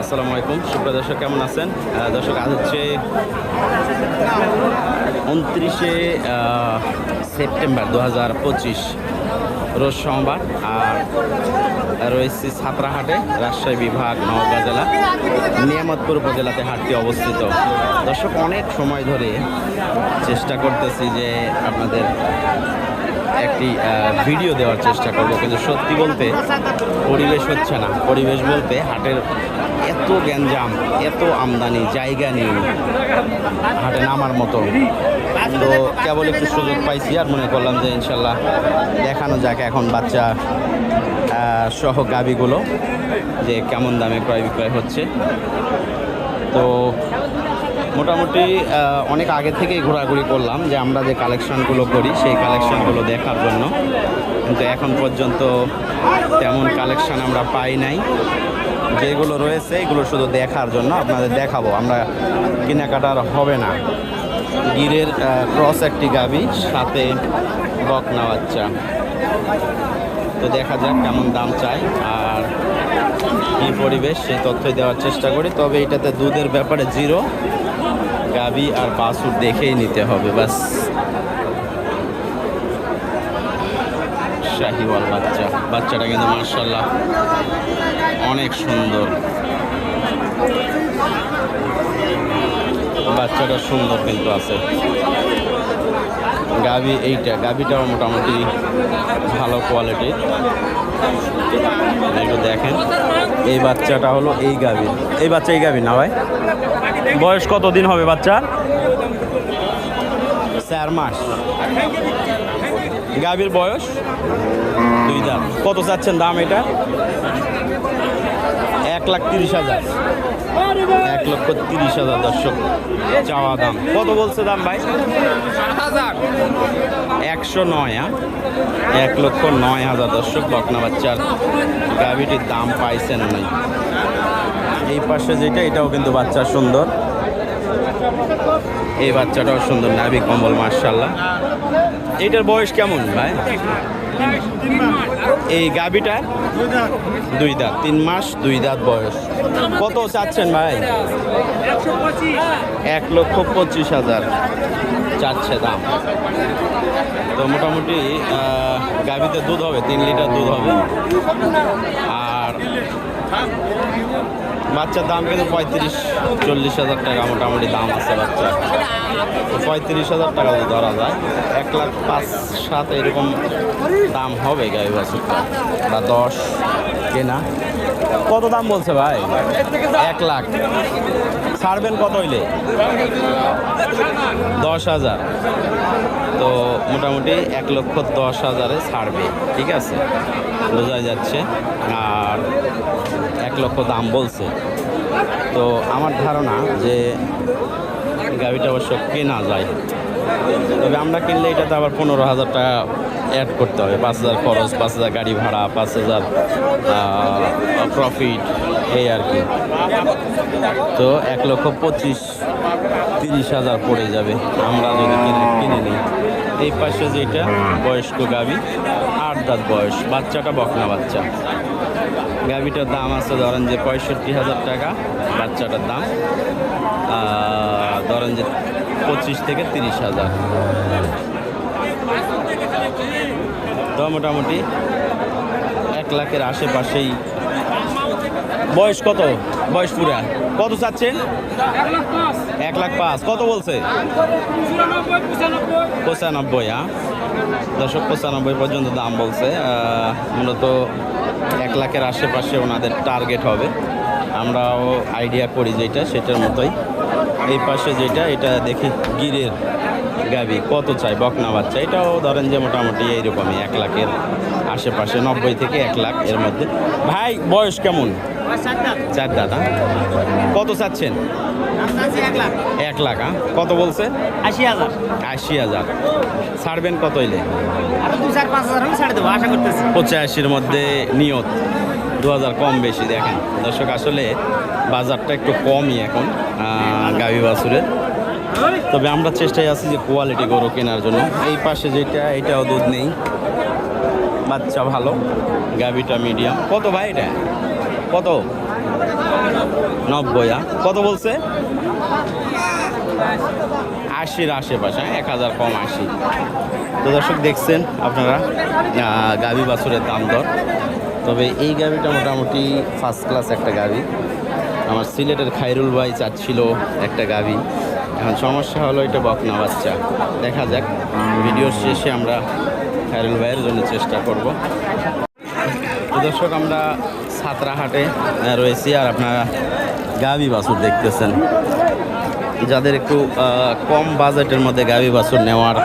আসসালামু আলাইকুম। সুপ্রিয় দর্শক, কেমন আছেন? দর্শক, আজ হচ্ছে উনত্রিশে সেপ্টেম্বর দু হাজার পঁচিশ রোজ সোমবার। আর রয়েছে ছাত্রাহাটে, রাজশাহী বিভাগ, নওগাঁ জেলা, নিয়ামতপুর উপজেলাতে হাটটি অবস্থিত। দর্শক, অনেক সময় ধরে চেষ্টা করতেছি যে আপনাদের একটি ভিডিও দেওয়ার চেষ্টা করব, কিন্তু সত্যি বলতে পরিবেশ হচ্ছে না। পরিবেশ বলতে হাটের এত গ্যাঞ্জাম, এত আমদানি, জায়গা নেই। হাটে নামার মতো। তো কেবল একটু সুযোগ পাইছি আর মনে করলাম যে ইনশাল্লাহ দেখানো যাক এখন বাচ্চা সহ গাবিগুলো, যে কেমন দামে ক্রয় বিক্রয় হচ্ছে। তো মোটামুটি অনেক আগে থেকেই ঘোরাঘুরি করলাম যে আমরা যে কালেকশনগুলো করি, সেই কালেকশনগুলো দেখার জন্য। কিন্তু এখন পর্যন্ত তেমন কালেকশন আমরা পাই নাই। যেগুলো রয়েছে, এগুলো শুধু দেখার জন্য আপনাদের দেখাবো। আমরা কেনাকাটার হবে না। গিরের ক্রস একটি গাবি সাথে বকনা বাচ্চা। তো দেখা যাক কেমন দাম চাই আর কী পরিবেশ, সেই তথ্যই দেওয়ার চেষ্টা করি। তবে এটাতে দুধের ব্যাপারে জিরো। গাবি আর বাছুর দেখেই নিতে হবে বাস শাহিওয়াল বাচ্চা। বাচ্চাটা কিন্তু মার্শাল্লাহ অনেক সুন্দর। বাচ্চাটা সুন্দর কিন্তু আছে। গাবি এইটা, গাবিটাও মোটামুটি ভালো কোয়ালিটির একটু দেখেন, এই বাচ্চাটা হলো এই গাভীর এই বাচ্চা এই গাভীর না ভাই? বয়স কত দিন হবে বাচ্চার? চার মাস। গাভীর বয়স? দুই দাম। কত চাচ্ছেন দাম এটা? এক লাখ তিরিশ হাজার। এক লক্ষ তিরিশ হাজার দর্শক, চাওয়া দাম। কত বলছে দাম ভাই? একশো নয় হ্যাঁ এক লক্ষ নয় হাজার দর্শক, বকনা বাচ্চার গাভিটির দাম পাইছেন এই পাশে যেটা, এটাও কিন্তু বাচ্চা সুন্দর। এই বাচ্চাটাও সুন্দর নাবি কম্বল মার্শাল্লাহ এটার বয়স কেমন ভাই? এই গাভিটা? দুই দাঁত। তিন মাস, দুই দাঁত বয়স। কত চাচ্ছেন ভাই? এক লক্ষ পঁচিশ হাজার চাচ্ছে দাম। তো মোটামুটি গাভীতে দুধ হবে, তিন লিটার দুধ হবে। আর বাচ্চার দাম কিন্তু পঁয়ত্রিশ, চল্লিশ হাজার টাকা মোটামুটি দাম আছে বাচ্চা পঁয়ত্রিশ হাজার টাকা যদি ধরা যায়। এক লাখ পাঁচ, সাত এরকম দাম হবে গাভী বাছুরটা বা দশ কেনা। কত দাম বলছে ভাই? এক লাখ। ছাড়বেন কত হইলে? দশ হাজার। তো মোটামুটি এক লক্ষ দশ হাজারে ছাড়বে, ঠিক আছে? বোঝা যাচ্ছে। আর এক লক্ষ দাম বলছে। তো আমার ধারণা যে গাড়িটা অবশ্য কেনা যায়। তবে আমরা কিনলে এটাতে আবার পনেরো হাজার টাকা অ্যাড করতে হবে। পাঁচ হাজার খরচ, পাঁচ হাজার গাড়ি ভাড়া, পাঁচ হাজার প্রফিট এই আর কি। তো এক লক্ষ পঁচিশ তিরিশ হাজার পড়ে যাবে। আমরা যদি কিনে কিনে নিই। এই পাশে যেটা, বয়স্ক গাভি আট দাঁত বয়স। বাচ্চাটা বকনা বাচ্চা। গাভিটার দাম আছে ধরেন যে পঁয়ষট্টি হাজার টাকা। বাচ্চাটার দাম ধরেন যে পঁচিশ থেকে তিরিশ হাজার। তো মোটামুটি এক লাখের আশেপাশেই বয়স কত? বয়স পুরা। কত চাচ্ছেন? এক লাখ পাঁচ। কত বলছে? পঁচানব্বই হ্যাঁ দশক পঁচানব্বই পর্যন্ত দাম বলছে। মূলত এক লাখের আশেপাশে ওনাদের টার্গেট হবে। আমরাও আইডিয়া করি যেটা, সেটার মতোই। এই পাশে যেটা, এটা দেখি গিরের গাবি। কত চাই? বকনা বাচ্চা। এটাও ধরেন যে মোটামুটি এইরকমই, এক লাখের আশেপাশে, নব্বই থেকে এক লাখ এর মধ্যে। ভাই, বয়স কেমন? চার দাদা কত চাচ্ছেন? এক লাখ। হ্যাঁ? কত বলছে? আশি হাজার। আশি হাজার। ছাড়বেন কত দেবো পঁচাশির মধ্যে নিয়ত। দু হাজার কম বেশি দেখেন। দর্শক আসলে বাজারটা একটু কমই এখন গাভী বাছুরের। তবে আমরা চেষ্টায় আছি যে কোয়ালিটি গরু কেনার জন্য। এই পাশে যেটা এটাও দুধ নেই। বাচ্চা ভালো গাভীটা মিডিয়াম কত ভাই এটা? কত? নব্বই? কত বলছে? আশির আশেপাশে হ্যাঁ? এক হাজার কম আশি। তো দর্শক, দেখছেন আপনারা গাভী বাছুরের দাম দর। তবে এই গাভীটা মোটামুটি ফার্স্ট ক্লাস একটা গাভী। আমার সিলেটের খাইরুল ভাই চাচ্ছিল একটা গাভী। এখন সমস্যা হলো এটা বকনা বাচ্চা। দেখা যাক ভিডিও শেষে আমরা খাইরুল ভাইয়ের জন্য চেষ্টা করব। দর্শক, আমরা সাতরাহাটে আহ, রয়েছি আর আপনারা গাভী বাছুর দেখতেছেন। যাদের একটু কম বাজেটের মধ্যে গাভী বাছুর নেওয়ার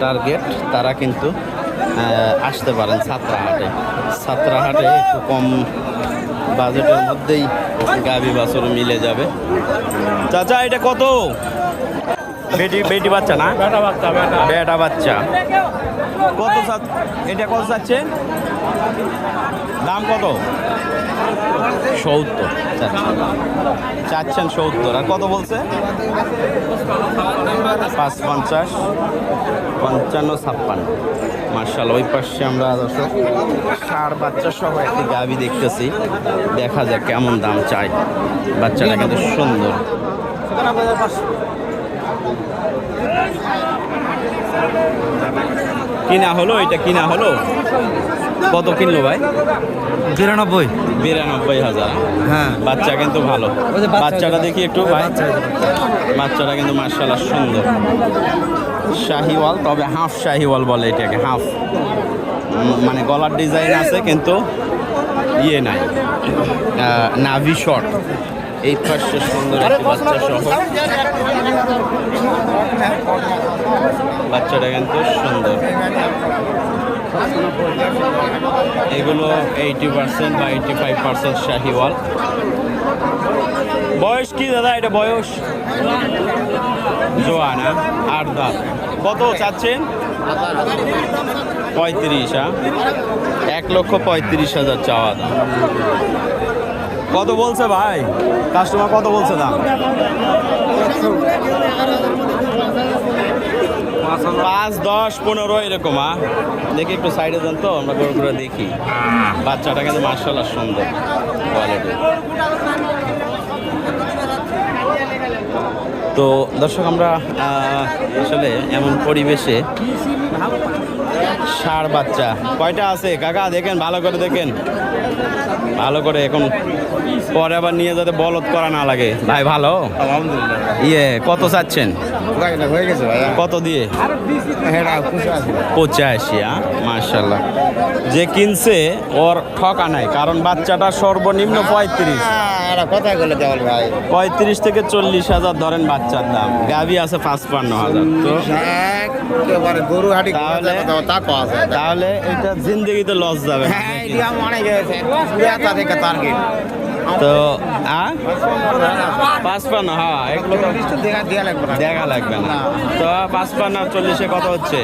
টার্গেট তারা কিন্তু আসতে পারেন সাতরাহাটে সাতরাহাটে একটু কম বাজেটের মধ্যেই গাভী বাছুর মিলে যাবে। চাচা এটা কত? বেটি বেটি বাচ্চা না? বেটা বাচ্চা বেটা। বেটা বাচ্চা। কত এটা কত চাচ্ছে দাম কত? সত্তর। চাচ্ছেন। সত্তর। আর কত বলছে? পাঁচ পঞ্চাশ পঞ্চান্ন ছাপ্পান্ন। মার্শাল ওই পাশে আমরা দর্শক ষাড় বাচ্চা সহ একটি গাভি দেখতেছি। দেখা যাক কেমন দাম চাই। বাচ্চাটা কিন্তু সুন্দর। কিনা হলো এটা কিনা হলো? কত কিনলো ভাই? বিরানব্বই। বিরানব্বই হাজার। হ্যাঁ। বাচ্চা কিন্তু ভালো। বাচ্চাটা দেখি একটু ভাই। বাচ্চাটা কিন্তু মার্শাল্লাহ সুন্দর। শাহিওয়াল তবে হাফ শাহিওয়াল বলে এটাকে হাফ। মানে গলার ডিজাইন আছে কিন্তু ইয়ে নাই। নাভি শর্ট এই পাশে সুন্দর একটি বাচ্চা সহ বাচ্চাটা কিন্তু সুন্দর। এগুলো এইটি পার্সেন্ট বা এইটি ফাইভ পার্সেন্ট শাহিওয়াল। বয়স কি দাদা এটা বয়স? জোয়ানা আট দাঁত? কত চাচ্ছেন? পঁয়ত্রিশ হ্যাঁ? এক লক্ষ পঁয়ত্রিশ হাজার চাওয়া দাম। কত বলছে ভাই? কাস্টমার কত বলছে দাম? পাঁচ, দশ, পনেরো এরকম, আ? দেখি একটু সাইডে যান তো, আমরা করে করে দেখি। বাচ্চাটা কিন্তু মার্শাল্লাহ সুন্দর কোয়ালিটি তো দর্শক, আমরা আসলে এমন পরিবেশে ষাড় বাচ্চা। কয়টা আছে? কাকা, দেখেন, ভালো করে দেখেন। ভালো করে এখন পরে আবার নিয়ে যাতে বলদ করা না লাগে। ভাই ভালো? ইয়ে কত চাচ্ছেন? কত দিয়ে? হ্যাঁ পঁচাশি। হ্যাঁ মার্শাল্লাহ যে কিনছে ওর ঠকা নাই কারণ বাচ্চাটা সর্বনিম্ন পঁয়ত্রিশ। পঁয়ত্রিশ থেকে চল্লিশ হাজার ধরেন বাচ্চার দাম গাভি আছে পাঁচপান্ন হাজার তাহলে? এটা জিন্দগিতে লস যাবে হ্যাঁ মনে তো পাঁচপান্ন হ্যাঁ এগুলো দেখা লাগবে না দেখা লাগবে না তো পাঁচপান্ন চল্লিশে কত হচ্ছে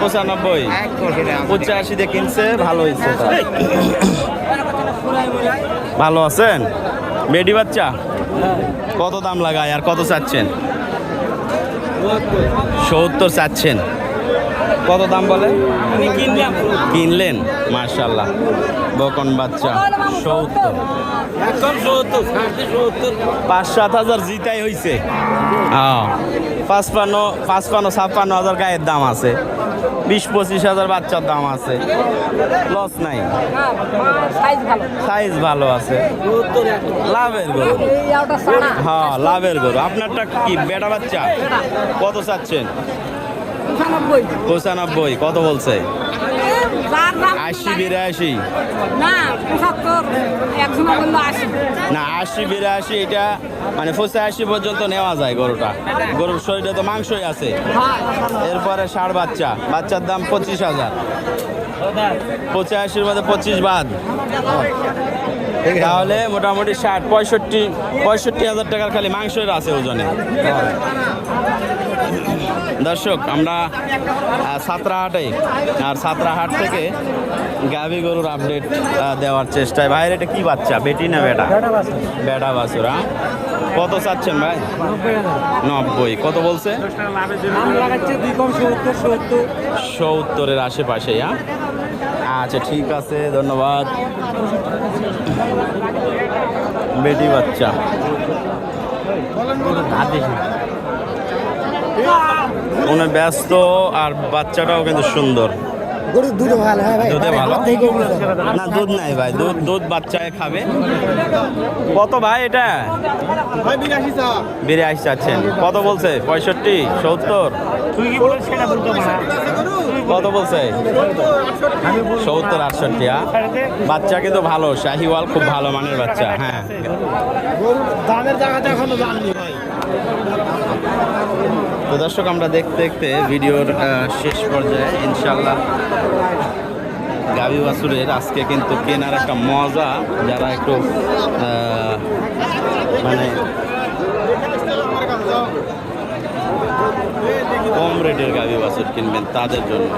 পঁচানব্বই পঁচাশিতে কিনছে ভালো হয়েছে। ভালো আছেন? বেডি বাচ্চা? কত দাম লাগায় আর কত চাচ্ছেন? সত্তর চাচ্ছেন। কত দাম বলে? কিনলেন। মার্শাল্লাহ বকন বাচ্চা সত্তর। পাঁচ সাত হাজার জিতাই হয়েছে হ্যাঁ পাঁচপান্ন পাঁচপান্ন ছাপ্পান্ন হাজার গায়ের দাম আছে। বিশ পঁচিশ হাজার বাচ্চার দাম আছে। লস নাই। সাইজ ভালো। আছে। লাভের গরু। হ্যাঁ লাভের গরু। আপনারটা কি বেটা বাচ্চা? কত চাচ্ছেন? পঁচানব্বই। কত বলছে? আশি বিরাশি। না আশি। বিরাশি এটা মানে পঁচাশি পর্যন্ত নেওয়া যায় গরুটা। গরুর শরীরে তো মাংসই আছে। এরপরে ষাড় বাচ্চা। বাচ্চার দাম পঁচিশ হাজার। পঁচাশির মধ্যে পঁচিশ বাদ। তাহলে মোটামুটি ষাট পঁয়ষট্টি পঁয়ষট্টি হাজার টাকার খালি মাংসের আছে ওজনে। দর্শক আমরা সাতরাহাটে আর সাতরাহাট থেকে গাভী গরুর আপডেট দেওয়ার চেষ্টায়। ভাইয়ের এটা কি বাচ্চা? বেটি না বেটা? বেটা বাছুরা। কত চাচ্ছেন ভাই? নব্বই কত বলছে? সত্তরের আশেপাশে হ্যাঁ আচ্ছা ঠিক আছে ধন্যবাদ। বেটি বাচ্চা। উনি ব্যস্ত আর বাচ্চাটাও কিন্তু সুন্দর। গরুর দুধ ভালো হ্যাঁ ভাই। দুধে ভালো। না দুধ নাই ভাই দুধ দুধ বাচ্চায় খাবে। কত ভাই এটা? চাচ্ছেন কত বলছে? পঁয়ষট্টি? সত্তর? কত বলছে? সত্তর আটষট্টি হ্যাঁ? বাচ্চা কিন্তু ভালো শাহিওয়াল খুব ভালো মানের বাচ্চা হ্যাঁ। দামের জায়গাটা এখনও জাননি ভাই। তো দর্শক, আমরা দেখতে দেখতে ভিডিওর শেষ পর্যায়ে ইনশাল্লাহ গাবি বাসুরের আজকে কিন্তু কেনার একটা মজা, যারা একটু মানে কম রেটের গাবি বাছুর কিনবেন তাদের জন্য।